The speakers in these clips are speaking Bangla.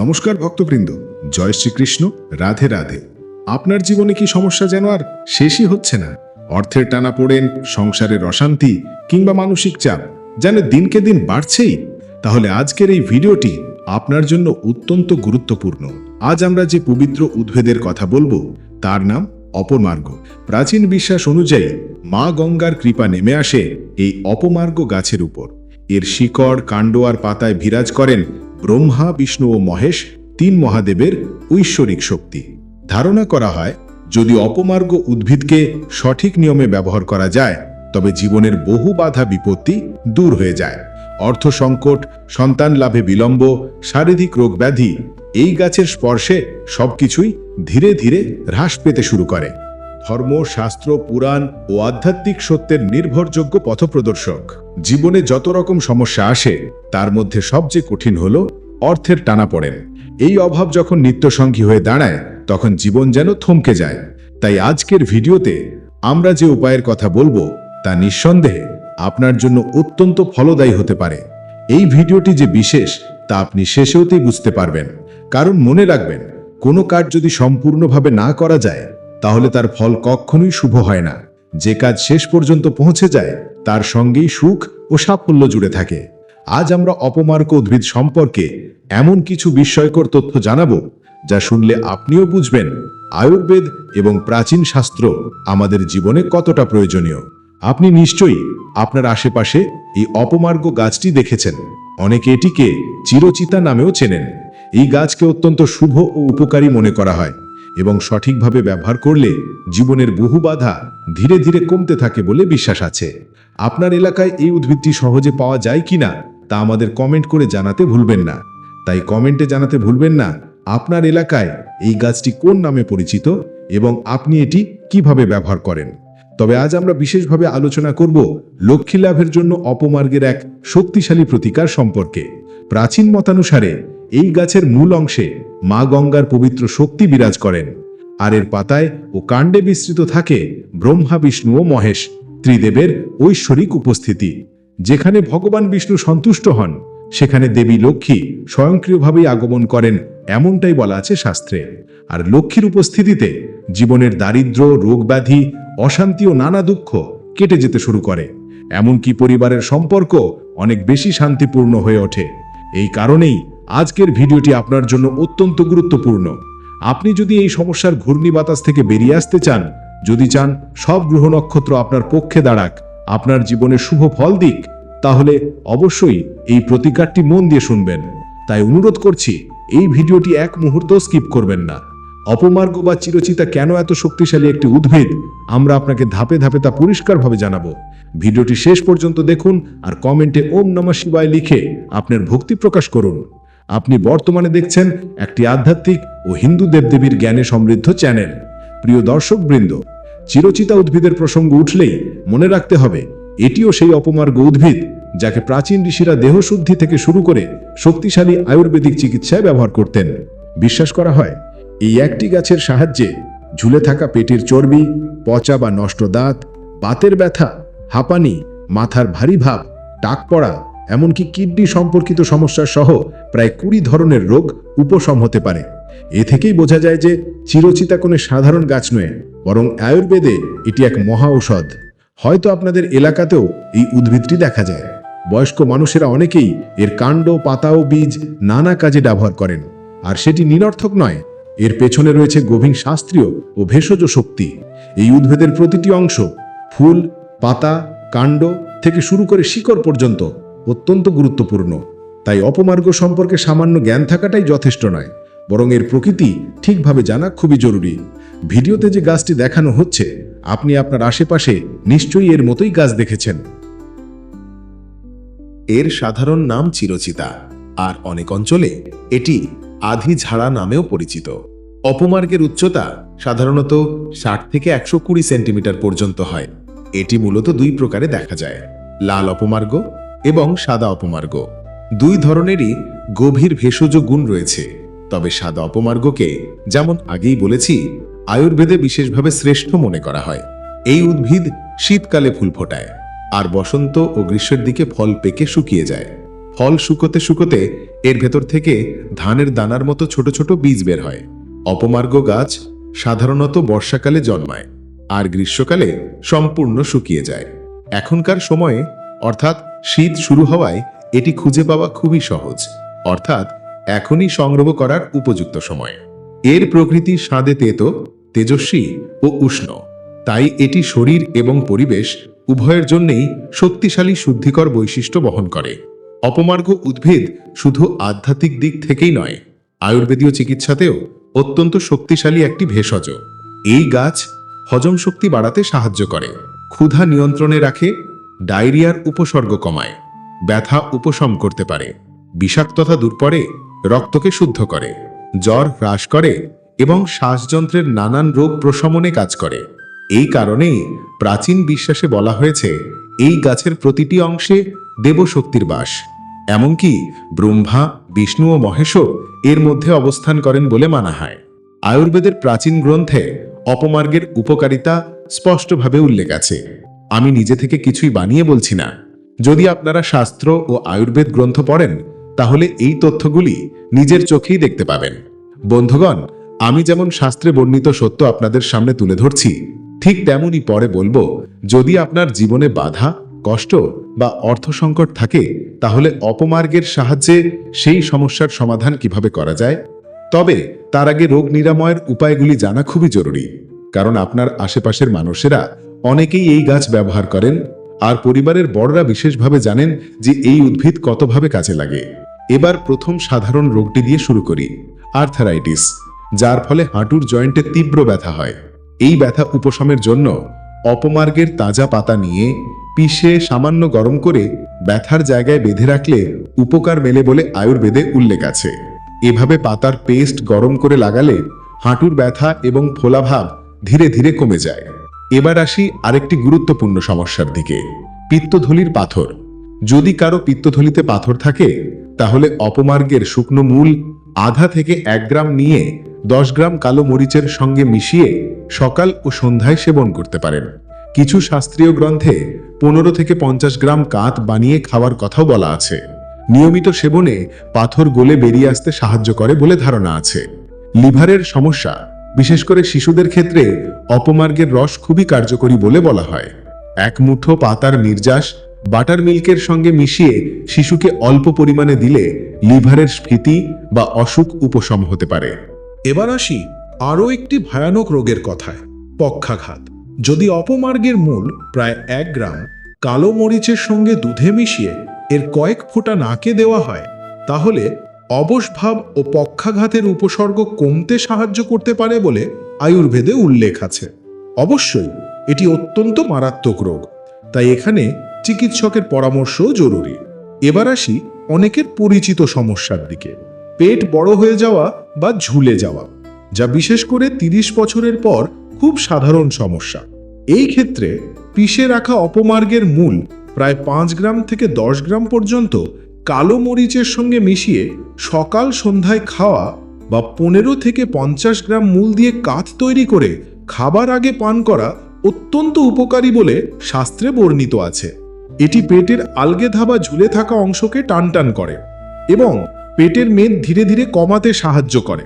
নমস্কার ভক্তবৃন্দ, জয় শ্রীকৃষ্ণ, রাধে রাধে। আপনার জীবনে কি সমস্যা যেন আর শেষই হচ্ছে না? অর্থের টানা পড়েন, সংসারের অশান্তি কিংবা মানসিক চাপ যেন দিনকে দিন বাড়ছেই? তাহলে আজকের এই ভিডিওটি আপনার জন্য অত্যন্ত গুরুত্বপূর্ণ। আজ আমরা যে পবিত্র উদ্ভিদের কথা বলব, তার নাম অপমার্গ। প্রাচীন বিশ্বাস অনুযায়ী, মা গঙ্গার কৃপা নেমে আসে এই অপমার্গ গাছের উপর। এর শিকড়, কাণ্ড আর পাতায় বিরাজ করেন ব্রহ্মা, বিষ্ণু ও মহেশ তিন মহাদেবের ঐশ্বরিক শক্তি। ধারণা করা হয়, যদি অপমার্গ উদ্ভিদকে সঠিক নিয়মে ব্যবহার করা যায়, তবে জীবনের বহু বাধা বিপত্তি দূর হয়ে যায়। অর্থ সংকট, সন্তান লাভে বিলম্ব, শারীরিক রোগ ব্যাধি এই গাছের স্পর্শে সবকিছুই ধীরে ধীরে হ্রাস পেতে শুরু করে। ধর্ম, শাস্ত্র, পুরাণ ও আধ্যাত্মিক সত্যের নির্ভরযোগ্য পথপ্রদর্শক। জীবনে যত রকম সমস্যা আসে, তার মধ্যে সবচেয়ে কঠিন হল অর্থের টানা পড়েন। এই অভাব যখন নিত্যসঙ্গী হয়ে দাঁড়ায়, তখন জীবন যেন থমকে যায়। তাই আজকের ভিডিওতে আমরা যে উপায়ের কথা বলব, তা নিঃসন্দেহে আপনার জন্য অত্যন্ত ফলদায়ী হতে পারে। এই ভিডিওটি যে বিশেষ, তা আপনি শেষেওতেই বুঝতে পারবেন। কারণ মনে রাখবেন, কোনো কাজ যদি সম্পূর্ণভাবে না করা যায় তাহলে তার ফল কখনোই শুভ হয় না। যে কাজ শেষ পর্যন্ত পৌঁছে যায়, তার সঙ্গেই সুখ ও সাফল্য জুড়ে থাকে। আজ আমরা অপমার্গ উদ্ভিদ সম্পর্কে এমন কিছু বিস্ময়কর তথ্য জানাব, যা শুনলে আপনিও বুঝবেন আয়ুর্বেদ এবং প্রাচীন শাস্ত্র আমাদের জীবনে কতটা প্রয়োজনীয়। আপনি নিশ্চয়ই আপনার আশেপাশে এই অপমার্গ গাছটি দেখেছেন। অনেকে এটিকে চিরচিতা নামেও চেনেন। এই গাছকে অত্যন্ত শুভ ও উপকারী মনে করা হয়। এবং সঠিকভাবে ব্যবহার করলে জীবনের বহু বাধা ধীরে ধীরে কমতে থাকে বলে বিশ্বাস আছে। আপনার এলাকায় এই উদ্ভিদটি সহজে পাওয়া যায় কিনা তা আমাদের কমেন্ট করে জানাতে ভুলবেন না। তাই কমেন্টে জানাতে ভুলবেন না আপনার এলাকায় এই গাছটি কোন নামে পরিচিত এবং আপনি এটি কীভাবে ব্যবহার করেন। তবে আজ আমরা বিশেষভাবে আলোচনা করব লক্ষ্মী লাভের জন্য অপমার্গের এক শক্তিশালী প্রতিকার সম্পর্কে। প্রাচীন মতানুসারে এই গাছের মূল অংশে মা গঙ্গার পবিত্র শক্তি বিরাজ করেন। আর এর পাতায় ও কাণ্ডে বিস্তৃত থাকে ব্রহ্মা, বিষ্ণু ও মহেশ, ত্রিদেবের ঐশ্বরিক উপস্থিতি। যেখানে ভগবান বিষ্ণু সন্তুষ্ট হন, সেখানে দেবী লক্ষ্মী স্বয়ংক্রিয়ভাবেই আগমন করেন এমনটাই বলা আছে শাস্ত্রে। আর লক্ষ্মীর উপস্থিতিতে জীবনের দারিদ্র রোগব্যাধি, অশান্তি ও নানা দুঃখ কেটে যেতে শুরু করে। এমনকি পরিবারের সম্পর্ক অনেক বেশি শান্তিপূর্ণ হয়ে ওঠে। এই কারণেই আজকের ভিডিওটি আপনার জন্য অত্যন্ত গুরুত্বপূর্ণ। আপনি যদি এই সমস্যার ঘূর্ণি বাতাস থেকে বেরিয়ে আসতে চান, যদি চান সব গ্রহ নক্ষত্র আপনার পক্ষে দাঁড়াক, আপনার জীবনে শুভ ফল দিক, তাহলে অবশ্যই এই প্রতিকারটি মন দিয়ে শুনবেন। তাই অনুরোধ করছি, এই ভিডিওটি এক মুহূর্ত স্কিপ করবেন না। অপমার্গ বা চিরচিতা কেন এত শক্তিশালী একটি উদ্ভিদ, আমরা আপনাকে ধাপে ধাপে তা পরিষ্কারভাবে জানাব। ভিডিওটি শেষ পর্যন্ত দেখুন আর কমেন্টে ওম নমঃ শিবায় লিখে আপনার ভক্তি প্রকাশ করুন। আপনি বর্তমানে দেখছেন একটি আধ্যাত্মিক ও হিন্দু দেবদেবীর জ্ঞানে সমৃদ্ধ চ্যানেল। প্রিয় দর্শক বৃন্দ চিরচিতা উদ্ভিদের প্রসঙ্গ উঠলেই মনে রাখতে হবে, এটিও সেই অপমার্গ উদ্ভিদ যাকে প্রাচীন ঋষিরা দেহশুদ্ধি থেকে শুরু করে শক্তিশালী আয়ুর্বেদিক চিকিৎসায় ব্যবহার করতেন। বিশ্বাস করা হয়, এই একটি গাছের সাহায্যে ঝুলে থাকা পেটের চর্বি, পচা বা নষ্ট দাঁত, বাতের ব্যথা, হাঁপানি, মাথার ভারী ভাব, টাক পড়া এমনকি কিডনি সম্পর্কিত সমস্যা সহ প্রায় কুড়ি ধরনের রোগ উপশম হতে পারে। এ থেকেই বোঝা যায় যে চিরচিতা কোনো সাধারণ গাছ নয়, বরং আয়ুর্বেদে এটি এক মহা ঔষধ। হয়তো আপনাদের এলাকাতেও এই উদ্ভিদটি দেখা যায়। বয়স্ক মানুষেরা অনেকেই এর কাণ্ড, পাতা ও বীজ নানা কাজে ব্যবহার করেন। আর সেটি নিরর্থক নয়, এর পেছনে রয়েছে গভীর শাস্ত্রীয় ও ভেষজ শক্তি। এই উদ্ভিদের প্রতিটি অংশ ফুল, পাতা, কাণ্ড থেকে শুরু করে শিকড় পর্যন্ত অত্যন্ত গুরুত্বপূর্ণ। তাই অপমার্গ সম্পর্কে সামান্য জ্ঞান থাকাটাই যথেষ্ট নয়, বরং এর প্রকৃতি ঠিকভাবে জানা খুবই জরুরি। ভিডিওতে যে গাছটি দেখানো হচ্ছে, আপনি আপনার আশেপাশে নিশ্চয়ই এর মতোই গাছ দেখেছেন। এর সাধারণ নাম চিরচিতা, আর অনেক অঞ্চলে এটি আধি ঝাড়া নামেও পরিচিত। অপমার্গের উচ্চতা সাধারণত ষাট থেকে একশো কুড়ি সেন্টিমিটার পর্যন্ত হয়। এটি মূলত দুই প্রকারে দেখা যায়। লাল অপমার্গ এবং সাদা অপমার্গ। দুই ধরনেরই গভীর ভেষজ গুণ রয়েছে। তবে সাদা অপমার্গকে যেমন আগেই বলেছি, আয়ুর্বেদে বিশেষভাবে শ্রেষ্ঠ মনে করা হয়। এই উদ্ভিদ শীতকালে ফুল ফোটায়, আর বসন্ত ও গ্রীষ্মের দিকে ফল পেকে শুকিয়ে যায়। ফল শুকোতে শুকোতে এর ভেতর থেকে ধানের দানার মতো ছোট ছোট বীজ বের হয়। অপমার্গ গাছ সাধারণত বর্ষাকালে জন্মায়, আর গ্রীষ্মকালে সম্পূর্ণ শুকিয়ে যায়। এখনকার সময়ে, অর্থাৎ শীত শুরু হওয়ায় এটি খুঁজে পাওয়া খুবই সহজ, অর্থাৎ এখনই সংগ্রহ করার উপযুক্ত সময়। এর প্রকৃতি স্বাদে তেতো, তেজস্বী ও উষ্ণ। তাই এটি শরীর এবং পরিবেশ উভয়ের জন্যেই শক্তিশালী শুদ্ধিকর বৈশিষ্ট্য বহন করে। অপমার্গ উদ্ভিদ শুধু আধ্যাত্মিক দিক থেকেই নয়, আয়ুর্বেদীয় চিকিৎসাতেও অত্যন্ত শক্তিশালী একটি ভেষজ। এই গাছ হজম শক্তি বাড়াতে সাহায্য করে, ক্ষুধা নিয়ন্ত্রণে রাখে ডায়রিয়ার উপসর্গ কমায়, ব্যথা উপশম করতে পারে বিষাক্ততা দূর করে রক্তকে শুদ্ধ করে, জ্বর হ্রাস করে এবং শ্বাসযন্ত্রের নানান রোগ প্রশমনে কাজ করে। এই কারণেই প্রাচীন বিশ্বাসে বলা হয়েছে, এই গাছের প্রতিটি অংশে দেবশক্তির বাস। এমনকি ব্রহ্মা, বিষ্ণু ও মহেশও এর মধ্যে অবস্থান করেন বলে মানা হয়। আয়ুর্বেদের প্রাচীন গ্রন্থে অপমার্গের উপকারিতা স্পষ্টভাবে উল্লেখ আছে। আমি নিজে থেকে কিছুই বানিয়ে বলছি না। যদি আপনারা শাস্ত্র ও আয়ুর্বেদ গ্রন্থ পড়েন, তাহলে এই তথ্যগুলি নিজের চোখেই দেখতে পাবেন। বন্ধুগণ, আমি যেমন শাস্ত্রে বর্ণিত সত্য আপনাদের সামনে তুলে ধরছি, ঠিক তেমনই পরে বলব, যদি আপনার জীবনে বাধা, কষ্ট বা অর্থ সংকট থাকে, তাহলে অপমার্গের সাহায্যে সেই সমস্যার সমাধান কীভাবে করা যায়? তবে তার আগে রোগ নিরাময়ের উপায়গুলি জানা খুবই জরুরি, কারণ আপনার আশেপাশের মানুষেরা অনেকেই এই গাছ ব্যবহার করেন, আর পরিবারের বড়রা বিশেষভাবে জানেন যে এই উদ্ভিদ কতভাবে কাজে লাগে। এবার প্রথম সাধারণ রোগটি দিয়ে শুরু করি, আর্থারাইটিস, যার ফলে হাঁটুর জয়েন্টে তীব্র ব্যথা হয়। এই ব্যথা উপশমের জন্য অপমার্গের তাজা পাতা নিয়ে পিষে সামান্য গরম করে ব্যথার জায়গায় বেঁধে রাখলে উপকার মেলে বলে আয়ুর্বেদে উল্লেখ আছে। এভাবে পাতার পেস্ট গরম করে লাগালে হাঁটুর ব্যথা এবং ফোলাভাব ধীরে ধীরে কমে যায়। এবার আসি আরেকটি গুরুত্বপূর্ণ সমস্যার দিকে পিত্তথলির পাথর। যদি কারও পিত্তথলিতে পাথর থাকে, তাহলে অপমার্গের শুকনো মূল আধা থেকে এক গ্রাম নিয়ে দশ গ্রাম কালো মরিচের সঙ্গে মিশিয়ে সকাল ও সন্ধ্যায় সেবন করতে পারেন। কিছু শাস্ত্রীয় গ্রন্থে পনেরো থেকে পঞ্চাশ গ্রাম কাত বানিয়ে খাওয়ার কথাও বলা আছে। নিয়মিত সেবনে পাথর গলে বেরিয়ে আসতে সাহায্য করে বলে ধারণা আছে। লিভারের সমস্যা বিশেষ করে শিশুদের ক্ষেত্রে অপমার্গের রস খুবই কার্যকরী বলে বলা হয়। এক মুঠো পাতার নির্যাস বাটার মিল্কের সঙ্গে মিশিয়ে শিশুকে অল্প পরিমাণে দিলে লিভারের স্ফীতি বা অসুখ উপশম হতে পারে। এবার আসি আরও একটি ভয়ানক রোগের কথায়, পক্ষাঘাত। যদি অপমার্গের মূল প্রায় এক গ্রাম কালো মরিচের সঙ্গে দুধে মিশিয়ে এর কয়েক ফোঁটা নাকে দেওয়া হয়, তাহলে অবসভাব ও পক্ষাঘাতের উপসর্গ কমতে সাহায্য করতে পারে বলে আয়ুর্বেদে উল্লেখ আছে। অবশ্যই, এটি অত্যন্ত মারাত্মক রোগ, তাই এখানে চিকিৎসকের পরামর্শও জরুরি। এবার আসি অনেকের পরিচিত সমস্যার দিকে। পেট বড় হয়ে যাওয়া বা ঝুলে যাওয়া, যা বিশেষ করে তিরিশ বছরের পর খুব সাধারণ সমস্যা। এই ক্ষেত্রে পিষে রাখা অপমার্গের মূল প্রায় পাঁচ গ্রাম থেকে দশ গ্রাম পর্যন্ত কালো মরিচের সঙ্গে মিশিয়ে সকাল সন্ধ্যায় খাওয়া বা পনেরো থেকে পঞ্চাশ গ্রাম মূল দিয়ে কাত তৈরি করে খাবার আগে পান করা অত্যন্ত উপকারী বলে শাস্ত্রে বর্ণিত আছে। এটি পেটের আলগে ধাবা ঝুলে থাকা অংশকে টানটান করে এবং পেটের মেদ ধীরে ধীরে কমাতে সাহায্য করে।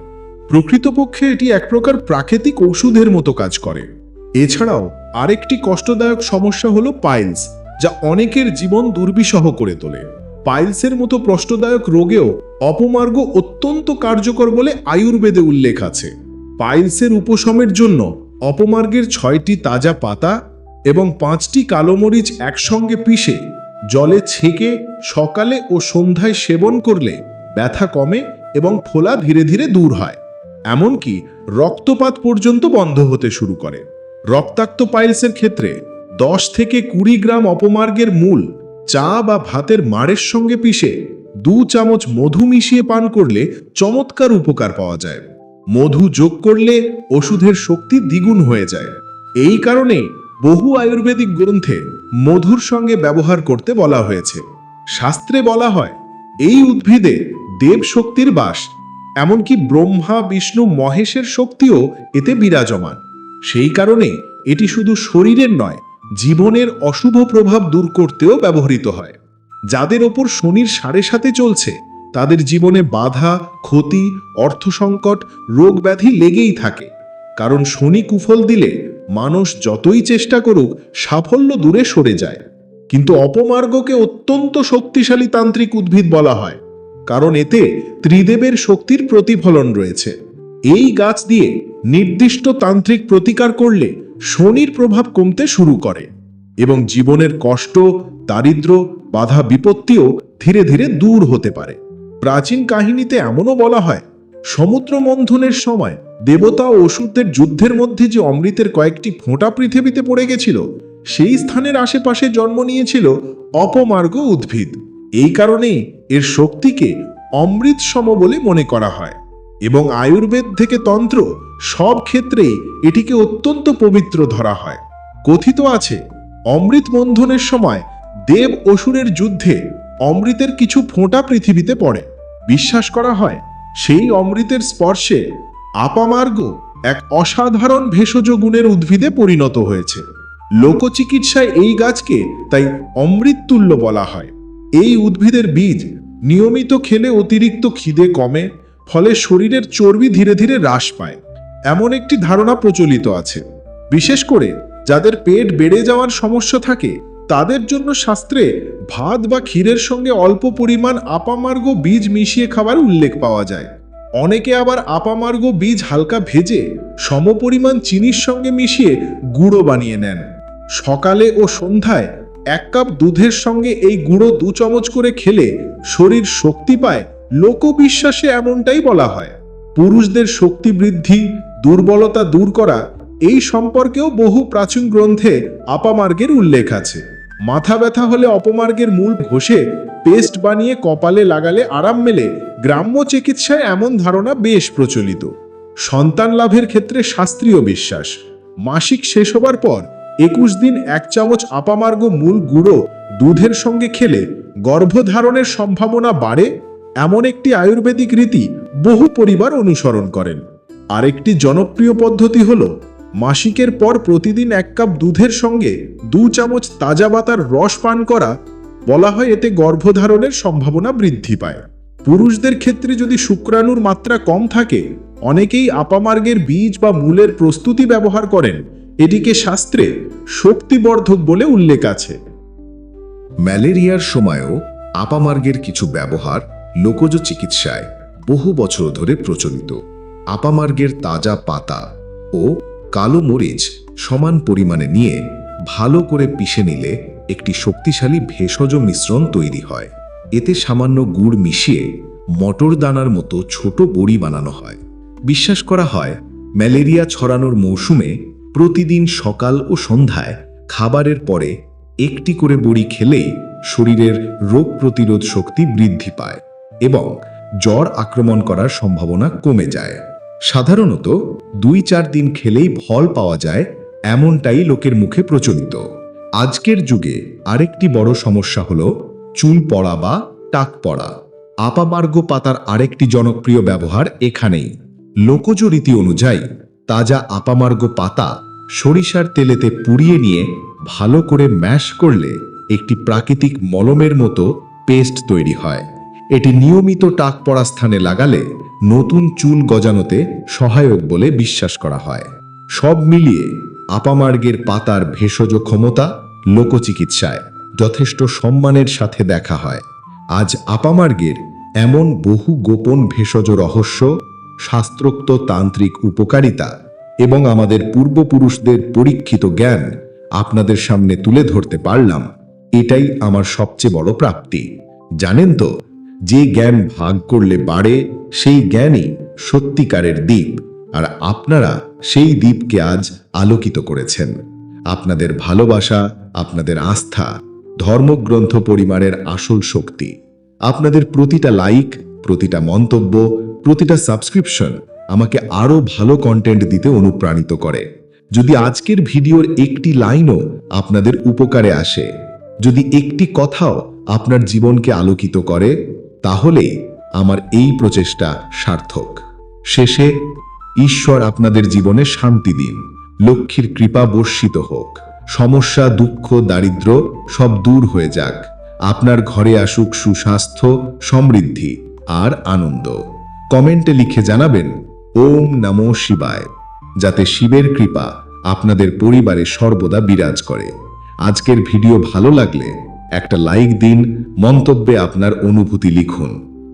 প্রকৃতপক্ষে এটি এক প্রকার প্রাকৃতিক ওষুধের মতো কাজ করে। এছাড়াও আরেকটি কষ্টদায়ক সমস্যা হলো পাইলস, যা অনেকের জীবন দুর্বিষহ করে তোলে। পাইলসের মতো প্রশ্নদায়ক রোগেও অপমার্গ অত্যন্ত কার্যকর বলে আয়ুর্বেদে উল্লেখ আছে। পাইলসের উপশমের জন্য অপমার্গের ছয়টি তাজা পাতা এবং পাঁচটি কালো মরিচ একসঙ্গে পিষে জলে ছেঁকে সকালে ও সন্ধ্যায় সেবন করলে ব্যথা কমে এবং ফোলা ধীরে ধীরে দূর হয়। এমনকি রক্তপাত পর্যন্ত বন্ধ হতে শুরু করে। রক্তাক্ত পাইলসের ক্ষেত্রে দশ থেকে কুড়ি গ্রাম অপমার্গের মূল চা বা ভাতের মাড়ের সঙ্গে পিষে দু চামচ মধু মিশিয়ে পান করলে চমৎকার উপকার পাওয়া যায়। মধু যোগ করলে ওষুধের শক্তি দ্বিগুণ হয়ে যায়। এই কারণে বহু আয়ুর্বেদিক গ্রন্থে মধুর সঙ্গে ব্যবহার করতে বলা হয়েছে। শাস্ত্রে বলা হয়, এই উদ্ভিদে দেব শক্তির বাস, এমনকি ব্রহ্মা, বিষ্ণু, মহেশের শক্তিও এতে বিরাজমান। সেই কারণে এটি শুধু শরীরের নয় জীবনের অশুভ প্রভাব দূর করতেও ব্যবহৃত হয়। যাদের ওপর শনির সাড়ে সাথে চলছে, তাদের জীবনে বাধা, ক্ষতি, অর্থ সংকট, রোগ ব্যাধি লেগেই থাকে। কারণ শনি কুফল দিলে মানুষ যতই চেষ্টা করুক, সাফল্য দূরে সরে যায়। কিন্তু অপমার্গকে অত্যন্ত শক্তিশালী তান্ত্রিক উদ্ভিদ বলা হয়। কারণ এতে ত্রিদেবের শক্তির প্রতিফলন রয়েছে। এই গাছ দিয়ে নির্দিষ্ট তান্ত্রিক প্রতিকার করলে শনির প্রভাব কমতে শুরু করে এবং জীবনের কষ্ট, দারিদ্র, বাধা বিপত্তিও ধীরে ধীরে দূর হতে পারে। প্রাচীন কাহিনীতে এমনও বলা হয় সমুদ্র মন্থনের সময় দেবতা ও অসুরদের যুদ্ধের মধ্যে যে অমৃতের কয়েকটি ফোঁটা পৃথিবীতে পড়ে গেছিল, সেই স্থানের আশেপাশে জন্ম নিয়েছিল অপমার্গ উদ্ভিদ। এই কারণেই এর শক্তিকে অমৃত সম বলে মনে করা হয় এবং আয়ুর্বেদ থেকে তন্ত্র সব ক্ষেত্রেই এটিকে অত্যন্ত পবিত্র ধরা হয়। কথিত আছে, অমৃত বন্ধনের সময় দেব অসুরের যুদ্ধে অমৃতের কিছু ফোঁটা পৃথিবীতে পড়ে। বিশ্বাস করা হয়, সেই অমৃতের স্পর্শে আপামার্গ এক অসাধারণ ভেষজ গুণের উদ্ভিদে পরিণত হয়েছে। লোকচিকিৎসায় এই গাছকে তাই অমৃততুল্য বলা হয়। এই উদ্ভিদের বীজ নিয়মিত খেলে অতিরিক্ত খিদে কমে, ফলে শরীরের চর্বি ধীরে ধীরে হ্রাস পায়। এমন একটি ধারণা প্রচলিত আছে। বিশেষ করে যাদের পেট বেড়ে যাওয়ার সমস্যা থাকে, তাদের জন্য শাস্ত্রে ভাত বা ক্ষীরের সঙ্গে অল্প পরিমাণ আপামার্গ বীজ মিশিয়ে খাবার উল্লেখ পাওয়া যায়। অনেকে আবার আপামার্গ বীজ হালকা ভেজে সমপরিমাণ চিনির সঙ্গে মিশিয়ে গুঁড়ো বানিয়ে নেন। সকালে ও সন্ধ্যায় এক কাপ দুধের সঙ্গে এই গুঁড়ো দু চামচ করে খেলে শরীর শক্তি পায়, লোকবিশ্বাসে এমনটাই বলা হয়। পুরুষদের শক্তি বৃদ্ধি দুর্বলতা দূর করা এই সম্পর্কেও বহু প্রাচীন গ্রন্থে আপামার্গের উল্লেখ আছে। মাথা ব্যথা হলে অপমার্গের মূল ঘষে পেস্ট বানিয়ে কপালে লাগালে আরাম মেলে, গ্রাম্য চিকিৎসায় এমন ধারণা বেশ প্রচলিত। সন্তান লাভের ক্ষেত্রে শাস্ত্রীয় বিশ্বাস। মাসিক শেষ হবার পর একুশ দিন এক চামচ আপামার্গ মূল গুঁড়ো দুধের সঙ্গে খেলে গর্ভধারণের সম্ভাবনা বাড়ে, এমন একটি আয়ুর্বেদিক রীতি বহু পরিবার অনুসরণ করেন। আরেকটি জনপ্রিয় পদ্ধতি হল, মাসিকের পর প্রতিদিন এক কাপ দুধের সঙ্গে দু চামচ তাজা বাতার রস পান করা বলা হয় এতে গর্ভধারণের সম্ভাবনা বৃদ্ধি পায়। পুরুষদের ক্ষেত্রে যদি শুক্রাণুর মাত্রা কম থাকে, অনেকেই আপামার্গের বীজ বা মূলের প্রস্তুতি ব্যবহার করেন। এটিকে শাস্ত্রে শক্তিবর্ধক বলে উল্লেখ আছে। ম্যালেরিয়ার সময়ও আপামার্গের কিছু ব্যবহার লোকজ চিকিৎসায় বহু বছর ধরে প্রচলিত। আপামার্গের তাজা পাতা ও কালো মরিচ সমান পরিমাণে নিয়ে ভালো করে পিষে নিলে একটি শক্তিশালী ভেষজ মিশ্রণ তৈরি হয়। এতে সামান্য গুড় মিশিয়ে মটর দানার মতো ছোট বড়ি বানানো হয়। বিশ্বাস করা হয়, ম্যালেরিয়া ছড়ানোর মৌসুমে প্রতিদিন সকাল ও সন্ধ্যায় খাবারের পরে একটি করে বড়ি খেলেই শরীরের রোগ প্রতিরোধ শক্তি বৃদ্ধি পায় এবং জ্বর আক্রমণ করার সম্ভাবনা কমে যায়। সাধারণত দুই চার দিন খেলেই ফল পাওয়া যায়, এমনটাই লোকের মুখে প্রচলিত। আজকের যুগে আরেকটি বড় সমস্যা হল চুল পড়া বা টাক পড়া। আপামার্গ পাতার আরেকটি জনপ্রিয় ব্যবহার এখানেই। লোকজ রীতি অনুযায়ী তাজা আপামার্গ পাতা সরিষার তেলেতে পুড়িয়ে নিয়ে ভালো করে ম্যাশ করলে একটি প্রাকৃতিক মলমের মতো পেস্ট তৈরি হয়। এটি নিয়মিত টাক পড়া স্থানে লাগালে নতুন চুল গজানোতে সহায়ক বলে বিশ্বাস করা হয়। সব মিলিয়ে আপামার্গের পাতার ভেষজ ক্ষমতা লোকচিকিৎসায় যথেষ্ট সম্মানের সাথে দেখা হয়। আজ আপামার্গের এমন বহু গোপন ভেষজ রহস্য, শাস্ত্রোক্ত তান্ত্রিক উপকারিতা এবং আমাদের পূর্বপুরুষদের পরীক্ষিত জ্ঞান আপনাদের সামনে তুলে ধরতে পারলাম। এটাই আমার সবচেয়ে বড় প্রাপ্তি। জানেন তো যে জ্ঞান ভাগ করলে বাড়ে, সেই জ্ঞানই সত্যিকারের দ্বীপ। আর আপনারা সেই দ্বীপকে আজ আলোকিত করেছেন। আপনাদের ভালোবাসা, আপনাদের আস্থা, ধর্মগ্রন্থ পরিমাণের আসল শক্তি। আপনাদের প্রতিটা লাইক, প্রতিটা মন্তব্য, প্রতিটা সাবস্ক্রিপশন আমাকে আরও ভালো কন্টেন্ট দিতে অনুপ্রাণিত করে। যদি আজকের ভিডিওর একটি লাইনও আপনাদের উপকারে আসে, যদি একটি কথাও আপনার জীবনকে আলোকিত করে তাহলে আমার এই প্রচেষ্টা সার্থক। শেষে, ঈশ্বর আপনাদের জীবনে শান্তি দিন, লক্ষ্মীর কৃপা বর্ষিত হোক। সমস্যা, দুঃখ, দারিদ্র সব দূর হয়ে যাক। আপনার ঘরে আসুক সুস্বাস্থ্য, সমৃদ্ধি আর আনন্দ। কমেন্টে লিখে জানাবেন, ওম নমো শিবায় যাতে শিবের কৃপা আপনাদের পরিবারে সর্বদা বিরাজ করে। আজকের ভিডিও ভালো লাগলে একটা লাইক দিন, মন্তব্যে আপনার অনুভূতি লিখুন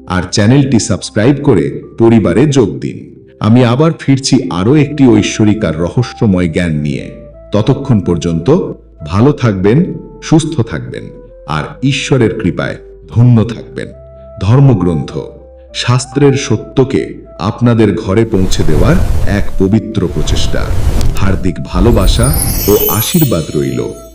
আর চ্যানেলটি সাবস্ক্রাইব করে পরিবারে যোগ দিন। আমি আবার ফিরছি আরও একটি ঐশ্বরিক আর রহস্যময় জ্ঞান নিয়ে। ততক্ষণ পর্যন্ত ভালো থাকবেন, সুস্থ থাকবেন আর ঈশ্বরের কৃপায় ধন্য থাকবেন। ধর্মগ্রন্থ, শাস্ত্রের সত্যকে আপনাদের ঘরে পৌঁছে দেওয়ার এক পবিত্র প্রচেষ্টা। হার্দিক ভালোবাসা ও আশীর্বাদ রইল।